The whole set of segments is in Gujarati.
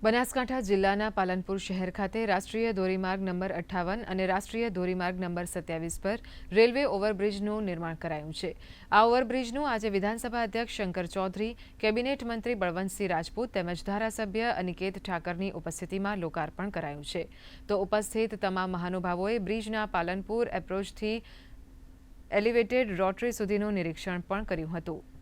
બનાસકાંઠા જિલ્લાના પાલનપુર શહેર ખાતે રાષ્ટ્રીય ધોરીમાર્ગ નંબર અઠ્ઠાવન અને રાષ્ટ્રીય ધોરીમાર્ગ નંબર સત્યાવીસ પર રેલવે ઓવરબ્રિજનું નિર્માણ કરાયું છે. આ ઓવરબ્રિજનું આજે વિધાનસભા અધ્યક્ષ શંકર ચૌધરી, કેબિનેટ મંત્રી બળવંતસિંહ રાજપૂત તેમજ ધારાસભ્ય અનિકેત ઠાકરની ઉપસ્થિતિમાં લોકાર્પણ કરાયું છે. તો ઉપસ્થિત તમામ મહાનુભાવોએ બ્રિજના પાલનપુર એપ્રોચથી એલિવેટેડ રોટરી સુધીનું નિરીક્ષણ પણ કર્યું હતું.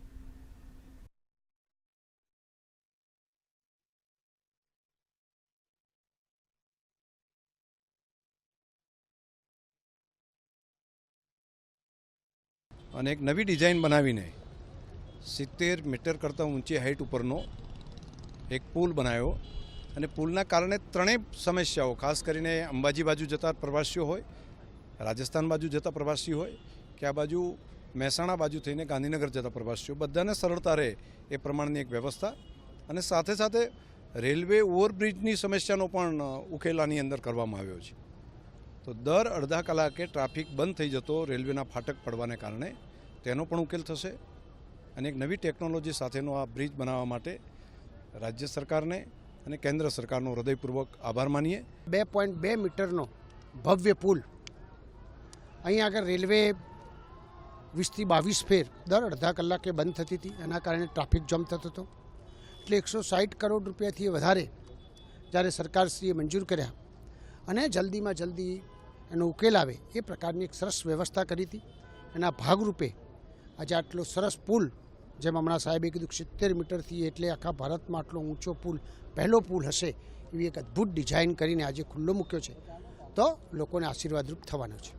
અને એક નવી ડિઝાઇન બનાવીને સિત્તેર મીટર કરતાં ઊંચી હાઇટ ઉપરનો એક પુલ બનાવ્યો. અને પુલના કારણે ત્રણેય સમસ્યાઓ, ખાસ કરીને અંબાજી બાજુ જતા પ્રવાસીઓ હોય, રાજસ્થાન બાજુ જતા પ્રવાસીઓ હોય, કે આ બાજુ મહેસાણા બાજુ થઈને ગાંધીનગર જતા પ્રવાસીઓ, બધાને સરળતા રહે એ પ્રમાણની એક વ્યવસ્થા. અને સાથે સાથે રેલવે ઓવરબ્રિજની સમસ્યાનો પણ ઉકેલ આની અંદર કરવામાં આવ્યો છે. તો દર અડધા કલાકે ટ્રાફિક બંધ થઈ જતો રેલવેના ફાટક પડવાને કારણે તેનો પણ ઉકેલ થશે. અને એક નવી ટેકનોલોજી સાથેનો આ બ્રિજ બનાવવા માટે રાજ્ય સરકારને અને કેન્દ્ર સરકારનો હૃદયપૂર્વક આભાર માનીએ. બે પોઈન્ટ બે મીટરનો ભવ્ય પુલ અહીં આગળ રેલવે વીસથી બાવીસ ફેર દર અડધા કલાકે બંધ થતી હતી. એના કારણે ટ્રાફિક જામ થતો હતો. એટલે એકસો સાઠ કરોડ રૂપિયાથી વધારે જ્યારે સરકારશ્રીએ મંજૂર કર્યા. અને જલ્દીમાં જલ્દી એનો ઉકેલ આવે, એ પ્રકારની એક સરસ વ્યવસ્થા કરી હતી. એના ભાગરૂપે આજે આટલો સરસ પુલ, જેમ હમણાં સાહેબે કીધું સિત્તેર મીટરથી એટલે આખા ભારતમાં આટલો ઊંચો પુલ, પહેલો પુલ હશે, એવી એક અદ્ભુત ડિઝાઇન કરીને આજે ખુલ્લો મૂક્યો છે. તો લોકોને આશીર્વાદરૂપ થવાનો છે.